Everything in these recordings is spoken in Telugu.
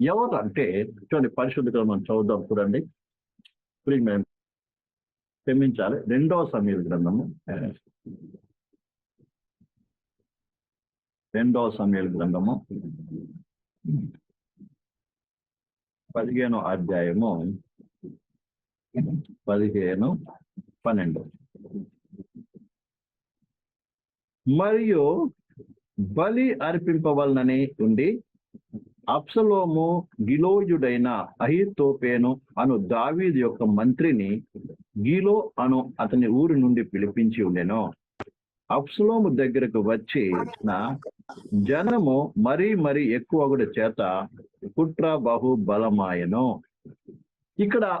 ఎవరు అంటే చూడండి పరిశుద్ధ మనం చదువుదాం చూడండి. ఇప్పుడు మేము క్షమించాలి. రెండవ సమీర గ్రంథము. రెండవ సమీర గ్రంథము. పదిహేను అధ్యాయము. పదిహేను పన్నెండు. మరియు బలి అర్పింపవలనని ఉండి అప్సలోము గిలోయుడైన అహితోపేను అను దావీదు యొక్క మంత్రిని గిలో అను అతని ఊరి నుండి పిలిపించి ఉండెను. అప్సలోము దగ్గరకు వచ్చి జనము మరీ మరీ ఎక్కువ చేత కుట్ర బహు బలమాయను. ఇక్కడ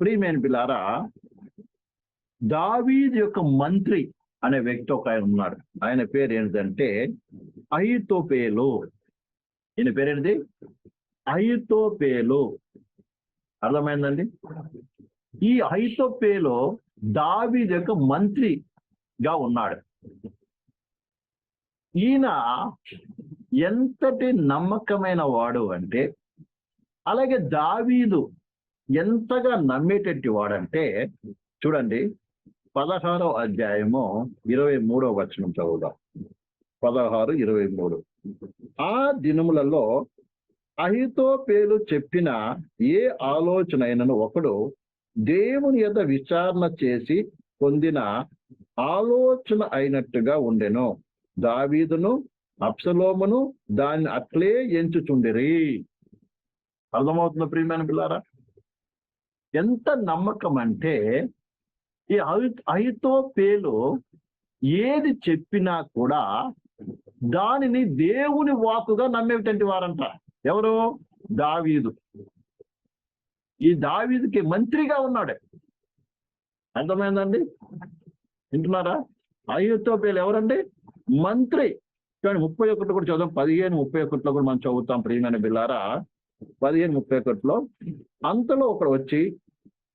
ప్రియమైన పిల్లారా దావీద్ యొక్క మంత్రి అనే వ్యక్తి ఒక ఆయన ఉన్నాడు. ఆయన పేరు ఏంటంటే అహితోపేలు. ఈయన పేరేంటి? అహితోపేలు. అర్థమైందండి? ఈ అహితోపేలు దావీద్ యొక్క మంత్రిగా ఉన్నాడు. ఈయన ఎంతటి నమ్మకమైన వాడు అంటే అలాగే దావీదు ఎంతగా నమ్మేటట్టు వాడంటే చూడండి పదహారో అధ్యాయము ఇరవై మూడో వచనం చదువుదాం. పదహారు ఇరవై మూడు. ఆ దినములలో అహితో పేలు చెప్పిన ఏ ఆలోచన అయినను ఒకడు దేవుని యొక్క విచారణ చేసి పొందిన ఆలోచన అయినట్టుగా ఉండెను. దావీదును అప్సలోమును దాన్ని అట్లే ఎంచుచుండిరి. అర్థమవుతున్న ప్రియమైన పిల్లారా? ఎంత నమ్మకం అంటే ఈ అహితో పేలు ఏది చెప్పినా కూడా దానిని దేవుని వాకుగా నమ్మేటువంటి వారంట. ఎవరు? దావీదు. ఈ దావీదుకి మంత్రిగా ఉన్నాడు. అర్థమైందండి? వింటున్నారా? అయ్యోపేలు ఎవరండి? మంత్రి. చూడండి ముప్పై ఒకటి కూడా చదువు పదిహేను ముప్పై ఒకటిలో కూడా మనం చదువుతాం ప్రియమైన బిల్లారా పదిహేను ముప్పై ఒకటిలో అంతలో ఒకడు వచ్చి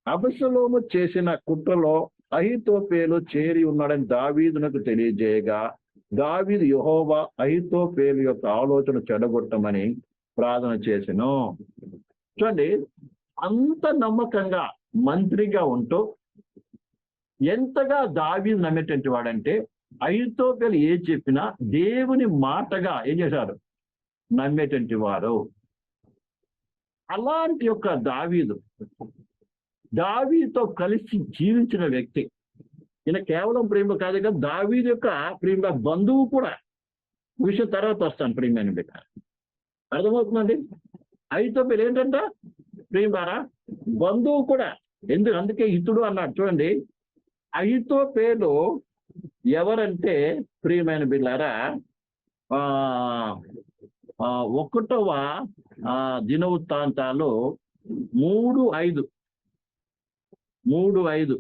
అబసలోము చేసిన కుట్రలో అహితోపేలు చేరి ఉన్నాడని దావీదునకు తెలియజేయగా. దావీదు యహోవా అహితోపేలు యొక్క ఆలోచన చెడగొట్టమని ప్రార్థన చేసెను. చూడండి అంత నమ్మకంగా మంత్రిగా ఉంటూ ఎంతగా దావీదు నమ్మేటువంటి వాడంటే అహితోపేలు ఏ చెప్పినా దేవుని మాటగా ఏం చేశారు నమ్మేటువంటి వారు. అలాంటి యొక్క దావీదు దావీతో కలిసి జీవించిన వ్యక్తి ఈయన కేవలం ప్రేమ కాదు కదా దావీదు యొక్క ప్రేమ బంధువు కూడా విషయం తర్వాత వస్తాను ప్రేమైన బిడ్డ. అర్థమవుతుందండి? అయితే మీరు ఏంటంట? ప్రేమారా? బంధువు కూడా. ఎందుకు? అందుకే ఇతుడు అన్నాడు. చూడండి అయితో పేరు ఎవరంటే ప్రియమైన బిళ్ళారా ఆ ఒకటవ దినవృత్తాంతాలు మూడు ఐదు. మూడు ఐదు.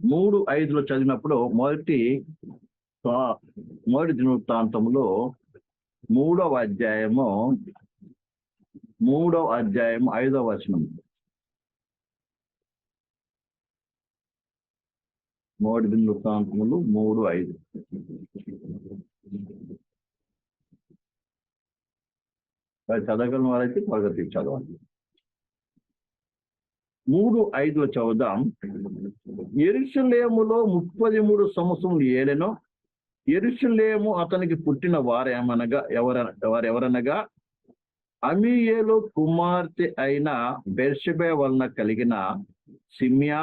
మూడు ఐదులో చదివినప్పుడు మొదటి మొదటి దినవృత్తాంతంలో మూడవ అధ్యాయము మూడవ అధ్యాయం ఐదవ వచనం మూడు దినవృత్తాంతములు మూడు ఐదు. చదవగలిగిన వారైతే త్వరగా చదవండి మూడు ఐదులో చదుదాం ఎరుషులేములో ముప్పది మూడు సంవత్సరములు ఏలెనో ఎరుషులేము అతనికి పుట్టిన వారేమనగా ఎవర వారెవరనగా అమీయేలు కుమార్తె అయిన బెర్షబే వలన కలిగిన సిమ్యా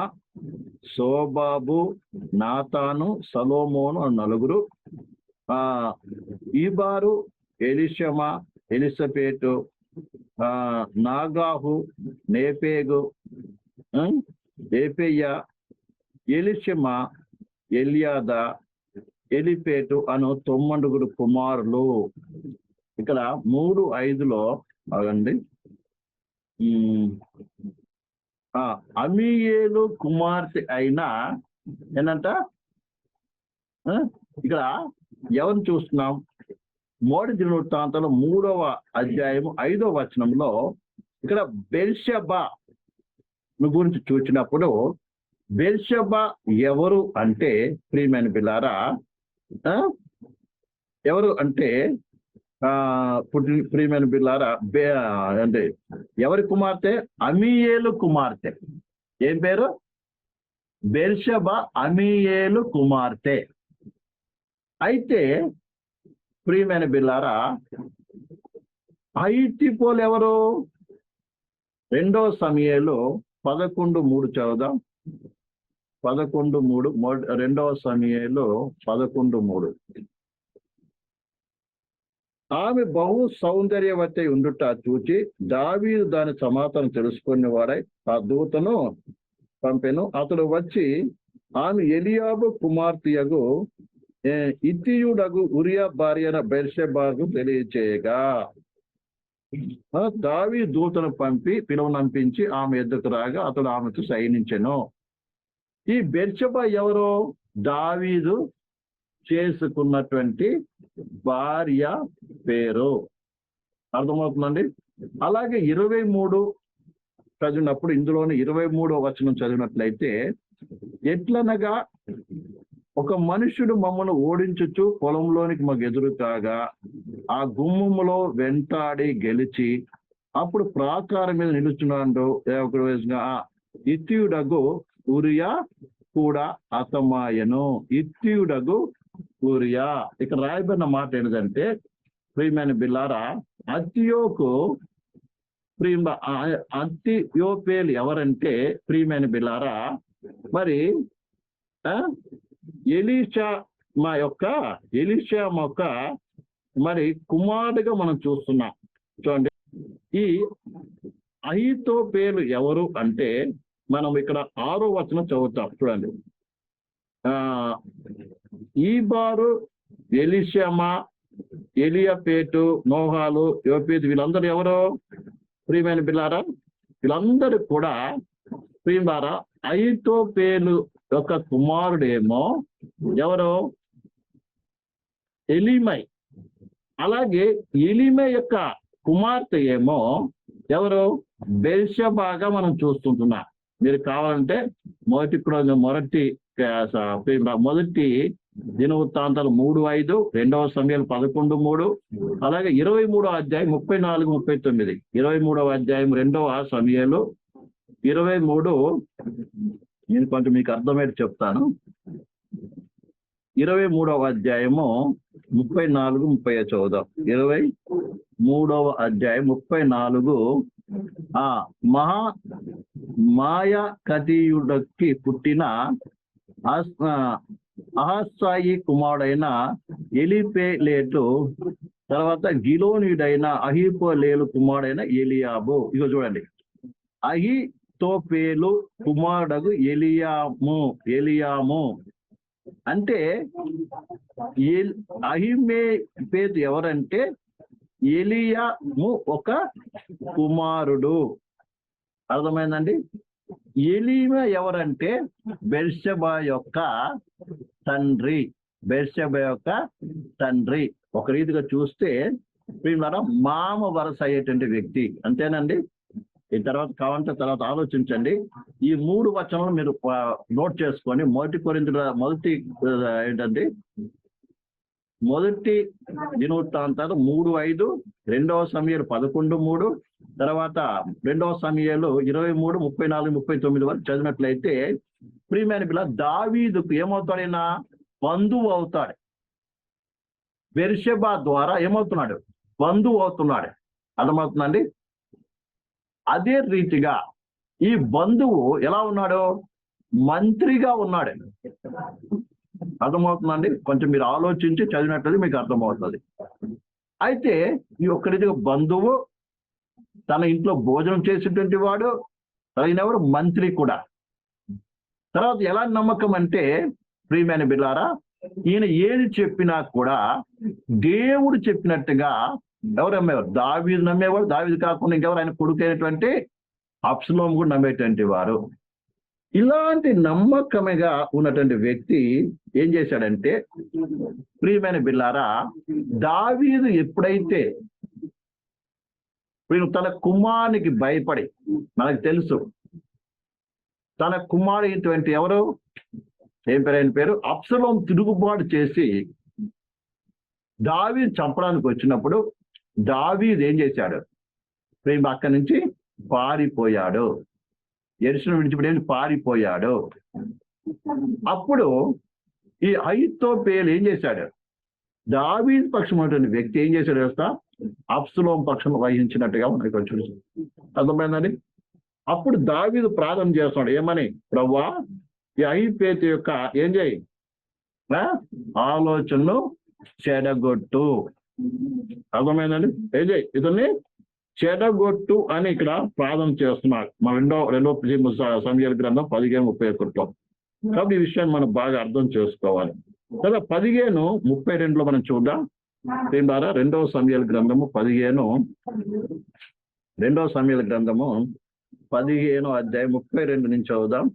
సోబాబు నాతాను సలోమోను నలుగురు ఆ ఈబారు ఎలిషమా ఎలిసపేటు ఆ నాగాహు నేపేగు ఏపెయ్య ఎలిషమ ఎలియాద ఎలిపేటు అను తొమ్మండుగురు కుమారులు. ఇక్కడ మూడు ఐదులో అగండి అమీయేలు కుమార్తె అయిన ఏంటంట ఇక్కడ ఎవరిని చూస్తున్నాం? మోడి దినవృత్తాంతంలో మూడవ అధ్యాయం ఐదవ వచనంలో ఇక్కడ బెల్షబా గురించి చూసినప్పుడు బెల్షబ ఎవరు అంటే ప్రియమైన బిల్లారా ఎవరు అంటే ఆ ప్రియమైన బిల్లారా బే అంటే ఎవరి కుమార్తె? అమీయేలు కుమార్తె. ఏం పేరు? బెర్షబ అమీయేలు కుమార్తె. అయితే ప్రియమైన బిల్లారా ఐతిపోలు ఎవరు? రెండో సమయంలో పదకొండు మూడు చదువుదాం. పదకొండు మూడు రెండవ సమయంలో పదకొండు మూడు. ఆమె బహు సౌందర్యవతి ఉండుట చూచి దావీదు దాని సమాధానం తెలుసుకునే వాడై ఆ దూతను పంపెను. అతడు వచ్చి ఆమె ఎలియాబు కుమార్తెయగు ఇతియుడగు ఉరియా భార్యన బెర్షెబాగు తెలియచేయగా. దావి దూతను పంపి పిలువనంపించి ఆమె ఎద్దకు రాగా అతడు ఆమెకు సైనించెను ఈ బెర్షబ ఎవరు? దావీదు చేసుకున్నటువంటి భార్య పేరు. అర్థమవుతుందండి? అలాగే ఇరవై మూడు చదివినప్పుడు ఇందులోని ఇరవై మూడో వచనం చదివినట్లయితే ఎట్లనగా ఒక మనుషుడు మమ్మల్ని ఓడించుచు పొలంలోనికి మాకు ఎదురు కాగా ఆ గుమ్మములో వెంటాడి గెలిచి అప్పుడు ప్రాకారం మీద నిలుచున్నాడు. ఒక విధంగా ఇత్యుడగు ఉరియా కూడా అతమాయను ఇత్యుడగు ఊరియా. ఇక్కడ రాయబడిన మాట ఏంటంటే ప్రియమైన బిల్లారా అత్యోకు ప్రియ అత్యోపేలు ఎవరంటే ప్రియమైన బిల్లారా మరి ఆ, ఎలీషా మా యొక్క ఎలీషా యొక్క మరి కుమారుడిగా మనం చూస్తున్నాం. చూడండి. ఈ అహితో పేరు ఎవరు అంటే మనం ఇక్కడ ఆరో వచనం చదువుతాం. చూడండి. ఆ ఈ బారు ఎలిషమా ఎలియపేటు నోహాలు యోపేతు వీళ్ళందరూ ఎవరు? ప్రియమైన పిల్లారా వీళ్ళందరూ కూడా ప్రియమారా ఐతో పేలు యొక్క కుమారుడేమో ఎవరు? ఎలిమై. అలాగే ఎలిమై యొక్క కుమార్తె ఏమో ఎవరు? బెల్షబాగా మనం చూస్తుంటున్నాం. మీరు కావాలంటే మొదటి మొదటి మొదటి దిన వృత్తాంతాలు మూడు ఐదు రెండవ సమయాలు పదకొండు మూడు అలాగే ఇరవై మూడో అధ్యాయం ముప్పై నాలుగు ముప్పై తొమ్మిది. ఇరవై మూడవ అధ్యాయం రెండవ సమయాలు. ఇరవై మూడు నేను కొంచెం మీకు అర్థమయ్యేది చెప్తాను. ఇరవై మూడవ అధ్యాయము ముప్పై నాలుగు ముప్పై ఐదు చదువుదాం. ఇరవై మూడవ అధ్యాయం ముప్పై నాలుగు. ఆ మహా మాయ కతీయుడికి పుట్టిన ఆ, అహస్సాయి కుమారుడైన ఎలిపేలేటు తర్వాత గిలోనియుడైన అహిపోలేలు కుమారుడైన ఎలియాబు. ఇగో చూడండి. అహి తోపేలు ఎలియాము ఎలియాము. అంటే ఎల్- అహిమే పేరు ఎవరంటే ఎలియాము ఒక కుమారుడు. అర్థమైందండి? ఎలీమ ఎవరంటే బెర్షబా యొక్క తండ్రి. బెర్షబా యొక్క తండ్రి. ఒక రీతిగా చూస్తే మామ వరస అయ్యేటువంటి వ్యక్తి. అంతేనండి? ఈ తర్వాత కావాలంటే తర్వాత ఆలోచించండి. ఈ మూడు వచనాలు మీరు నోట్ చేసుకొని మొదటి కొరింత మొదటి ఆ, ఏంటంటే మొదటి దినవృత్తాంతాలు మూడు ఐదు రెండవ సమయాలు పదకొండు మూడు తర్వాత రెండవ సమయాలు ఇరవై మూడు ముప్పై నాలుగు ముప్పై తొమ్మిది వరకు చదివినట్లయితే ప్రియమైన పిల్ల దావీదుకు ఏమవుతాడైనా? బంధువు అవుతాడు. బెర్షెబా ద్వారా ఏమవుతున్నాడు? బంధువు అవుతున్నాడు. అర్థమవుతుందండి అదే రీతిగా ఈ బంధువు ఎలా ఉన్నాడు? మంత్రిగా ఉన్నాడు. అర్థమవుతుందండి? కొంచెం మీరు ఆలోచించి చదివినట్లయితే మీకు అర్థమవుతుంది. అయితే ఈ ఒక్క రీతిగా బంధువు తన ఇంట్లో భోజనం చేసేటువంటి వాడు తగినవాడు మంత్రి కూడా. తర్వాత ఎలా నమ్మకం అంటే ప్రియమైన బిల్లారా ఈయన ఏది చెప్పినా కూడా దేవుడు చెప్పినట్టుగా ఎవరు నమ్మేవారు? దావీదు నమ్మేవాడు దావీదు కాకుండా ఇంకెవరు? ఆయన కొడుకైనటువంటి అప్సలోం కూడా నమ్మేటువంటి వారు. ఇలాంటి నమ్మకముగా ఉన్నటువంటి వ్యక్తి ఏం చేశాడంటే ప్రియమైన బిల్లారా దావీదు ఎప్పుడైతే వీడు తన కుమారునికి భయపడి మనకు తెలుసు తన కుమారుడైనటువంటి ఎవరు? ఏం పేరు? ఆయన పేరు? అప్సలోం తిరుగుబాటు చేసి దావీదు చంపడానికి వచ్చినప్పుడు దావీదు ఏం చేశాడు? ప్రేమ అక్కడి నుంచి పారిపోయాడు. ఎరుసను విడిచిపెట్టి పారిపోయాడు. అప్పుడు ఈ ఐతో పేలు ఏం చేశాడు? దావీద్ పక్షం ఉన్నటువంటి వ్యక్తి ఏం చేశాడు వస్తా అప్సులోం పక్షం వహించినట్టుగా మనకి ఇక్కడ అర్థమైందండి? అప్పుడు దావీదు ప్రార్థన చేస్తున్నాడు. ఏమని? ప్రవ్వా ఈ ఐపేత యొక్క ఏం చేయి? ఆ? ఆలోచనలు చెడగొట్టు. అర్థమైందండి? ఏజే ఇతన్ని చెడగొట్టు అని ఇక్కడ ప్రార్థన చేస్తున్నారు మన రెండో రెండో సమయాల గ్రంథం పదిహేను ముప్పై ఒకటిలో. కాబట్టి ఈ విషయాన్ని మనం బాగా అర్థం చేసుకోవాలి. కదా పదిహేను ముప్పై రెండులో మనం చూద్దాం. దీని ద్వారా రెండవ సమయాల గ్రంథము పదిహేను రెండవ సమయాల గ్రంథము పదిహేను అధ్యాయం ముప్పై రెండు నుంచి చదువుదాం.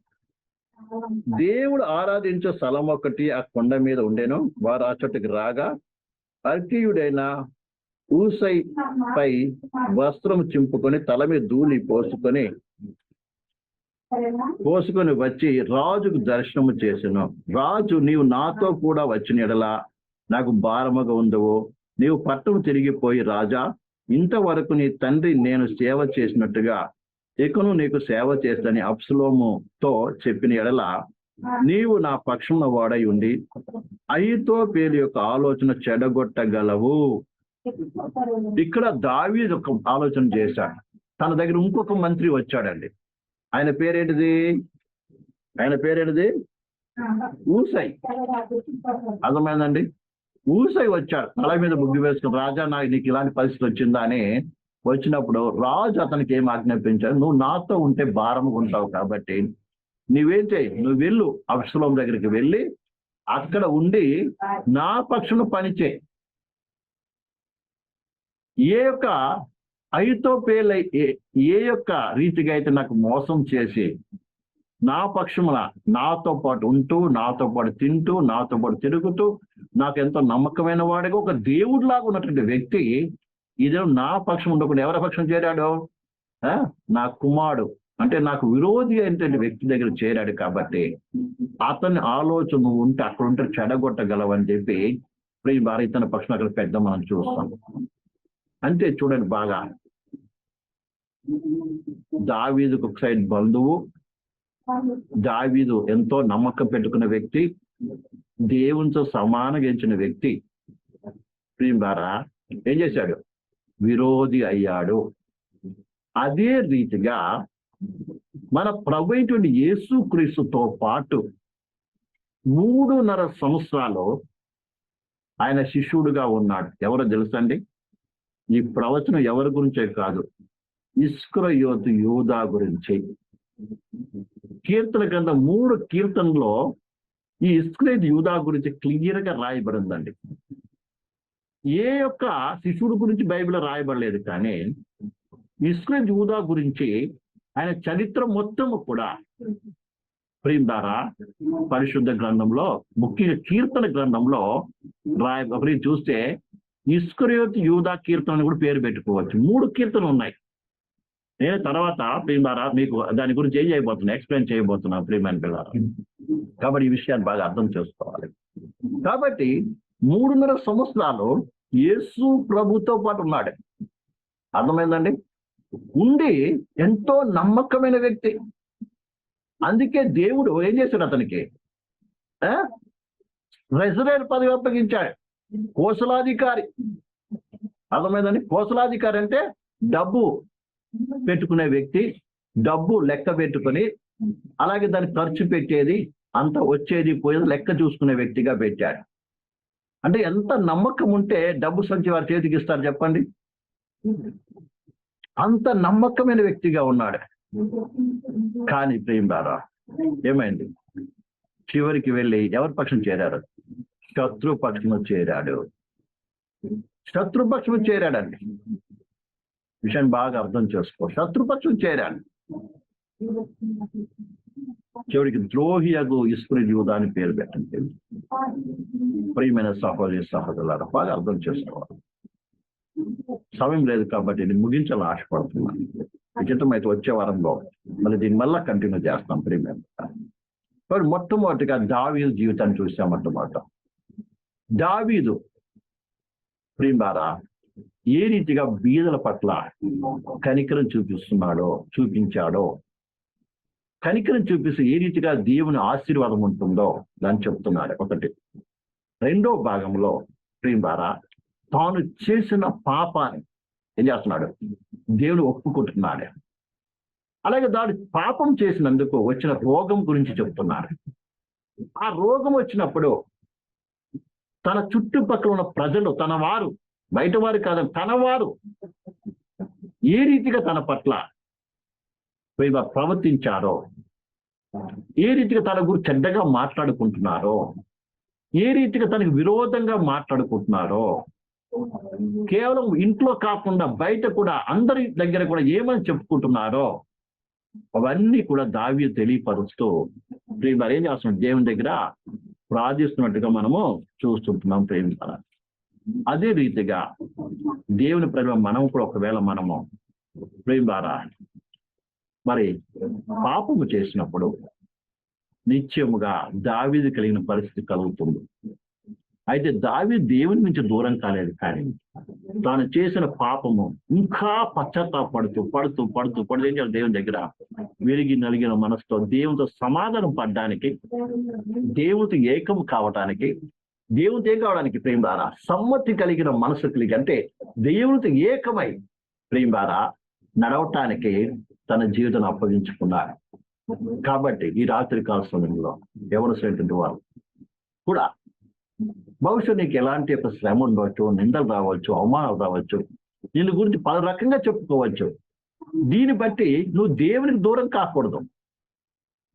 దేవుడు ఆరాధించే స్థలం ఒకటి ఆ కొండ మీద ఉండేను. వారు ఆ చోటుకి రాగా అర్కీయుడైన ఊసై పై వస్త్రం చింపుకొని తల మీద ధూళి పోసుకొని పోసుకొని వచ్చి రాజుకు దర్శనము చేసాను. రాజు నీవు నాతో కూడా వచ్చిన ఎడల నాకు భారముగా ఉండవు. నీవు పట్టం తిరిగిపోయి రాజా ఇంతవరకు నీ తండ్రి నేను సేవ చేసినట్టుగా ఇకను నీకు సేవ చేస్తని అప్సులోముతో చెప్పిన ఎడల నీవు నా పక్షంలో వాడై ఉండి అయితో పేరు యొక్క ఆలోచన చెడగొట్టగలవు. ఇక్కడ దావి ఒక ఆలోచన చేశాడు. తన దగ్గర ఇంకొక మంత్రి వచ్చాడండి. ఆయన పేరేంటిది? ఆయన పేరేంటిది? ఊసై. అర్థమైందండి? ఊసై వచ్చాడు. తల మీద బుగ్గి వేసుకుని రాజా నాకు నీకు ఇలాంటి పరిస్థితి వచ్చిందా? అని వచ్చినప్పుడు రాజు అతనికి ఏం ఆజ్ఞాపించాడు? నువ్వు నాతో ఉంటే భారంగా ఉంటావు కాబట్టి నువ్వేం చేయి నువ్వు వెళ్ళు. అప్సలం దగ్గరికి వెళ్ళి అక్కడ ఉండి నా పక్షును పనిచేయి ఏ యొక్క ఐతో పేలై ఏ- ఏ యొక్క రీతిగా అయితే నాకు మోసం చేసి నా పక్షమున నాతో పాటు ఉంటూ నాతో పాటు తింటూ నాతో పాటు తిరుగుతూ నాకు ఎంతో నమ్మకమైన వాడిగా ఒక దేవుడిలాగా ఉన్నటువంటి వ్యక్తి ఇదే నా పక్షం ఉండకుండా ఎవరి పక్షం చేరాడు? ఆ? నా కుమారుడు. అంటే నాకు విరోధి అయినటువంటి వ్యక్తి దగ్గర చేరాడు కాబట్టి అతని ఆలోచన ఉంటే అక్కడ ఉంటే చెడగొట్టగలవని చెప్పి ఈ భార్య తన పక్షం అక్కడ పెద్ద మనం చూస్తాం. అంతే చూడండి బాగా. దావీదుకు ఒక సైడ్ బంధువు దావీదు ఎంతో నమ్మకం పెట్టుకున్న వ్యక్తి దేవునితో సమానంగా ఎంచిన వ్యక్తి. ప్రియం ద్వారా ఏం చేశాడు? విరోధి అయ్యాడు. అదే రీతిగా మన ప్రభు అయినటువంటి యేసు క్రీస్తుతో పాటు మూడున్నర సంవత్సరాలు ఆయన శిష్యుడుగా ఉన్నాడు. ఎవరో తెలుసండి ఈ ప్రవచనం ఎవరి గురించే కాదు ఇస్క్రయోతు యూదా గురించి. కీర్తన కింద మూడు కీర్తనలో ఈ ఇస్క్రేత్ యూదా గురించి క్లియర్గా రాయబడిందండి. ఏ యొక్క శిష్యుడు గురించి బైబిల్ రాయబడలేదు కానీ ఇస్క్రేత్ యూదా గురించి ఆయన చరిత్ర మొత్తం కూడా ప్రేమ్ ద్వారా పరిశుద్ధ గ్రంథంలో ముఖ్యంగా కీర్తన గ్రంథంలో రాయ ఒకరి చూస్తే ఇస్క్రియోత్ యూదా కీర్తన అని కూడా పేరు పెట్టుకోవచ్చు. మూడు కీర్తనలు ఉన్నాయి. నేను తర్వాత ప్రేమ్ ద్వారా మీకు దాని గురించి ఏం చేయబోతున్నా ఎక్స్ప్లెయిన్ చేయబోతున్నా ప్రేమైన పిల్లలు కాబట్టి ఈ విషయాన్ని బాగా అర్థం చేసుకోవాలి. కాబట్టి మూడున్నర సంవత్సరాలు యేసు ప్రభుతో పాటు ఉన్నాడు. అర్థమైందండి? ఉండి ఎంతో నమ్మకమైన వ్యక్తి. అందుకే దేవుడు ఏం చేశాడు అతనికి? రెసిడెంట్ పదవి అప్పగించాడు. కోసలాధికారి. అర్థమైందండి? కోసలాధికారి అంటే డబ్బు పెట్టుకునే వ్యక్తి డబ్బు లెక్క పెట్టుకుని అలాగే దాన్ని ఖర్చు పెట్టేది అంత వచ్చేది పోయేది లెక్క చూసుకునే వ్యక్తిగా పెట్టాడు. అంటే ఎంత నమ్మకం ఉంటే డబ్బు సంచి వారి చేతికి ఇస్తారు చెప్పండి? అంత నమ్మకమైన వ్యక్తిగా ఉన్నాడు. కానీ ప్రేమ దారా ఏమైంది? చివరికి వెళ్ళి ఎవరి పక్షం చేరారు శత్రుపక్షము చేరాడు. శత్రుపక్షము చేరాడండి. విషయం బాగా అర్థం చేసుకో. శత్రుపక్షం చేరాడు. చివరికి ద్రోహియగు ఇస్కుని యూదా అని పేరు పెట్టండి. ప్రియమైన సహోదరి సహోదరులారా బాగా అర్థం చేసుకోవాలి. సమయం లేదు కాబట్టి ఇది ముగించాలని ఆశపడుతున్నాను. అయితే వచ్చే వారంలో మళ్ళీ దీని మళ్ళీ కంటిన్యూ చేస్తాం ప్రీమియం మరి మొట్టమొదటిగా దావీదు జీవితాన్ని చూసాం దావీదు ప్రియంబారా ఏ రీతిగా బీదల పట్ల కనికరం చూపిస్తున్నాడో చూపించాడో కనికరం చూపిస్తే ఏ రీతిగా దేవుని ఆశీర్వాదం ఉంటుందో దాన్ని చెప్తున్నాడు. ఒకటి రెండో భాగంలో ప్రియంబారా తాను చేసిన పాపాన్ని ఏం చేస్తున్నాడు? దేవుడు ఒప్పుకుంటున్నాడు. అలాగే దాని పాపం చేసినందుకు వచ్చిన రోగం గురించి చెప్తున్నారు. ఆ రోగం వచ్చినప్పుడు తన చుట్టుపక్కల ఉన్న ప్రజలు తన వారు బయట వారు కాదని తన వారు ఏ రీతిగా తన పట్ల ప్రవర్తించారో ఏ రీతిగా తన గురించి చెడ్డగా మాట్లాడుకుంటున్నారో ఏ రీతిగా తనకు విరోధంగా మాట్లాడుకుంటున్నారో కేవలం ఇంట్లో కాకుండా బయట కూడా అందరి దగ్గర కూడా ఏమని చెప్పుకుంటున్నారో అవన్నీ కూడా దావి తెలియపరుస్తూ ప్రేమ మరి ఏం చేస్తున్నాం దేవుని దగ్గర ప్రార్థిస్తున్నట్టుగా మనము చూస్తుంటున్నాం ప్రేమ అదే రీతిగా దేవుని ప్రేమ మనం కూడా ఒకవేళ మనము ప్రేమ మరి పాపము చేసినప్పుడు నిత్యముగా దావీది కలిగిన పరిస్థితి కలుగుతుంది. అయితే దావి దేవుని నుంచి దూరం కాలేదు కానీ తాను చేసిన పాపము ఇంకా పశ్చాత్తాపడుతూ పడుతూ పడుతూ పడుతూ ఏం చేయాలి? దేవుని దగ్గర విరిగి నలిగిన మనసుతో దేవునితో సమాధానం పడడానికి దేవునితో ఏకం కావటానికి దేవునితో ఏం కావడానికి ప్రేమ ద్వారా సమ్మతి కలిగిన మనసు కలిగి అంటే దేవునితో ఏకమై ప్రేమ ద్వారా నడవటానికి తన జీవితాన్ని అప్పగించుకున్నారు. కాబట్టి ఈ రాత్రి కాల సమయంలో ఎవరు వారు కూడా బహుశా నీకు ఎలాంటి యొక్క శ్రమ ఉండవచ్చు నిందలు రావచ్చు అవమానాలు రావచ్చు దీని గురించి పలు రకంగా చెప్పుకోవచ్చు. దీన్ని బట్టి నువ్వు దేవునికి దూరం కాకూడదు.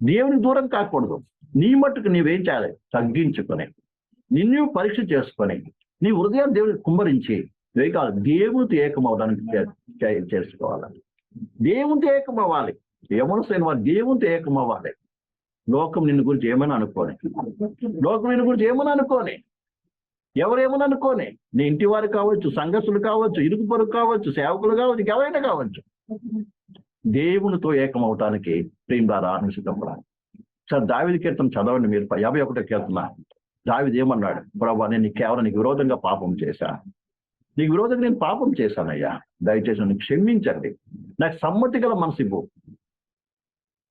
దేవునికి దూరం కాకూడదు. నీ మట్టుకు నీవేం చేయాలి? తగ్గించుకొని నిన్ను పరీక్ష చేసుకొని నీ హృదయం దేవునికి కుమ్మరించి ఇవే కాదు దేవునితో ఏకమవడానికి చేసుకోవాలి. దేవునితో ఏకమవ్వాలి. యమనసైన వారు దేవునితో ఏకమవ్వాలి. లోకం నిన్ను గురించి ఏమైనా అనుకోని? లోకం నిన్ను గురించి ఏమైనా అనుకోని? ఎవరేమని అనుకోని? నీ ఇంటి వారు కావచ్చు సంఘస్సులు కావచ్చు ఇరుగు పొరుగు కావచ్చు సేవకులు కావచ్చు ఎవరైనా కావచ్చు. దేవునితో ఏకమవటానికి ప్రేమ ద్వారా సిద్ధపడాలి. సార్ దావిది కీర్తన చదవండి మీరు. యాభై ఒకటో కీర్తన. దావిది ఏమన్నాడు? ప్రభా నేను కేవలం నీకు విరోధంగా పాపం చేశా. నీకు విరోధంగా నేను పాపం చేశానయ్యా. దయచేసి నన్ను క్షమించండి. నాకు సమ్మతి గల మనసు ఇవ్వు.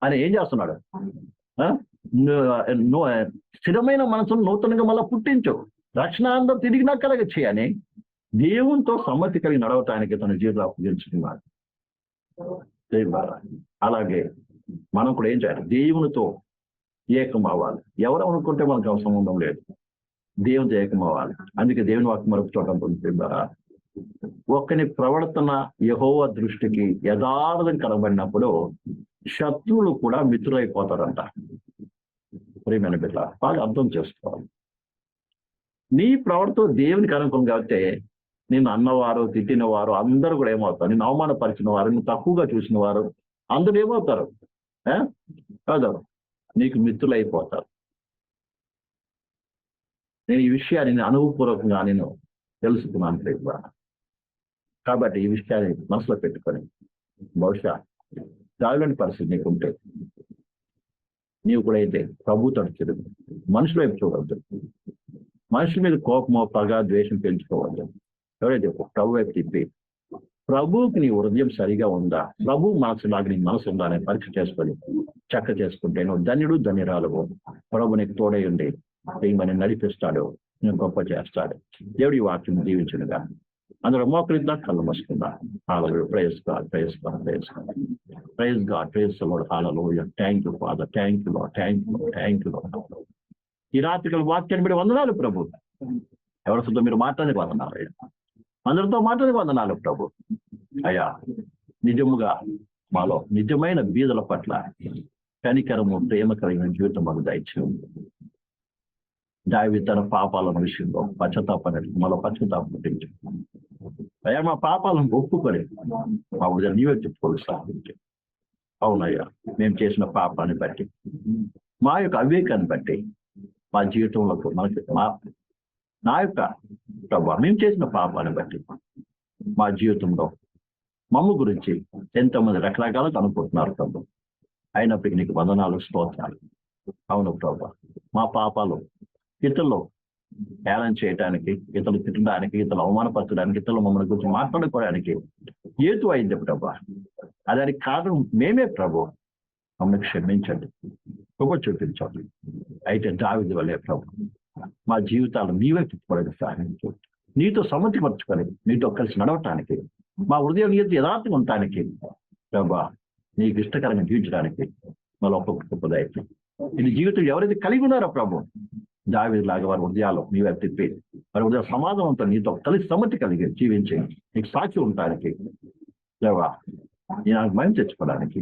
అని ఏం చేస్తున్నాడు? స్థిరమైన మనసును నూతనంగా మళ్ళీ పుట్టించు. రక్షణాంతం తిరిగినా కలగ చేయని దేవునితో సమ్మతి కలిగి నడవటానికి తన జీవితం గెలుచుకున్నాడు అలాగే మనం కూడా ఏం చేయాలి? దేవునితో ఏకం అవ్వాలి. ఎవరు అనుకుంటే మనకు అవసరం సంబంధం లేదు. దేవునితో ఏకం అవ్వాలి. అందుకే దేవుని వాక్యం మరొక చోట ద్వారా ఒక్కని ప్రవర్తన యహోవ దృష్టికి యథార్థం కనబడినప్పుడు శత్రువులు కూడా మిత్రులైపోతారంట. ప్రియమైన బిడ్డ బాగా అర్థం చేసుకోవాలి. నీ ప్రవర్తన దేవునికి అనుకూలం కాబట్టి నేను అన్నవారు తిట్టిన వారు అందరూ కూడా ఏమవుతారు? నేను అవమానపరిచిన వారు నిన్ను తక్కువగా చూసిన వారు అందరూ ఏమవుతారు? ఆ? కాదు. నీకు మిత్రులైపోతారు. నేను ఈ విషయాన్ని నేను అనుభవపూర్వకంగా నేను తెలుసుకున్నాను కూడా కాబట్టి ఈ విషయాన్ని మనసులో పెట్టుకొని బహుశా దావిలోని పరిస్థితి నీకు ఉంటే నీవు కూడా అయితే ప్రభుతో తిరుగు. మనుషుల వైపు చూడవద్దు. మనుషుల మీద కోపమో పగ ద్వేషం పెంచుకోవద్దు. ఎవరైతే ప్రభు వైపు తిప్పి ప్రభువుకి నీ హృదయం సరిగా ఉందా? ప్రభు మనసు లాగా నీ మనసు ఉందా అని పరీక్ష చేసుకొని చక్క చేసుకుంటే నువ్వు ధన్యుడు ధన్యురాలు ప్రభు నీకు తోడై ఉండి ఈమెని నడిపిస్తాడు నేను గొప్ప చేస్తాడు. దేవుడి వాక్యం దీవించునుగా. అందులో మోకరిద్దా కళ్ళు మసుకుందా హాలలు praise God praise God praise God praise God praise Lord హాలలో thank you father thank you thank you thank you ఈ రాత్రికల వాక్యాన్ని మీరు వందనాలు ప్రభు. ఎవరితో మీరు మాట్లాడి వందనాలు అయ్యా. అందరితో మాట్లాడి వందనాలు ప్రభు. అయ్యా నిజముగా మాలో నిజమైన బీదల పట్ల కనికరము ప్రేమ కలిగిన జీవితం మాకు దయచేయండి దావి తన పాపాలను విషయంలో పశ్చాత్తాపం మళ్ళీ పశ్చాత్తాపం పుట్టించు అయ్యా మా పాపాలను ఒప్పుకొని మా ఉదయం నీవే చెప్పుకోవాలి అవునయ్యా మేము చేసిన పాపాన్ని బట్టి మా యొక్క అవివేకాన్ని బట్టి మా జీవితంలో మనకి మా నా యొక్క ప్రభావ మేము చేసిన పాపాన్ని బట్టి మా జీవితంలో మమ్మ గురించి ఎంతోమంది రకరకాలుగా అనుకుంటున్నారు ప్రభు. అయినప్పటికీ నీకు వందనాలు స్తోత్రాలు. అవును ప్రభు మా పాపాలు ఇతరులు హేళన చేయడానికి ఇతరులు తిట్టడానికి ఇతరులు అవమానపరచడానికి ఇతరులు మమ్మల్ని గురించి మాట్లాడుకోవడానికి ఏతు అయింది ప్రభా అదానికి కారణం మేమే ప్రభు. మమ్మల్ని క్షమించండి. కృప చూపించండి. అయితే దావిది వల్లే ప్రభు మా జీవితాలు నీవే తిప్పడానికి సహాయం చేయండి. నీతో సమ్మతి పరచుకొని నీతో కలిసి నడవటానికి మా హృదయం నీతో యథార్థంగా ఉండటానికి ప్రభా నీకు ఇష్టకరంగా జీవించడానికి మళ్ళీ ఒక్కొక్క గొప్ప ఇది జీవితం ఎవరైతే కలిగి ఉన్నారో ప్రభు దావి లాగా వారి హృదయాలు వైపు తిప్పి వారి హృదయ అంతా నీతో కలిసి సమ్మతి కలిగి జీవించి నీకు సాక్షి ఉండడానికి లేవా నీ నాకు మయం తెచ్చుకోవడానికి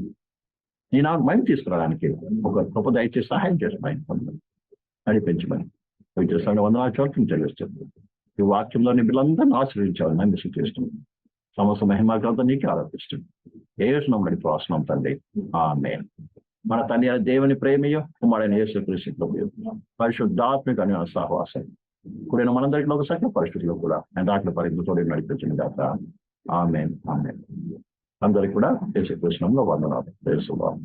నీ నాకు మయం తీసుకురావడానికి ఒక గొప్ప దయచేసి సహాయం చేసి నడిపించమని చేస్తాను వందనాలు చోట్ల చెల్లిస్తుంది ఈ వాక్యంలో నీ ఆశ్రయించాలని నమ్మి చేస్తుంది సమస్త మహిమాకాలతో నీకే ఆరోపిస్తుంది ఏ నమ్మడి ప్రోత్సనం తండ్రి. ఆ మన మన అయిన దేవుని ప్రేమయో కుమారైన యేసు పరిశుద్ధాత్మిక అనే సహవాసం. కూడిన మనందరికీ ఒక సకల పరిస్థితుల్లో కూడా నేను దాంట్లో పరిస్థితులతో నడిపించిన కాక ఆమె ఆమె అందరికి కూడా యేసుకృష్ణంలో వందనాలు. తెలుసుకోవాలి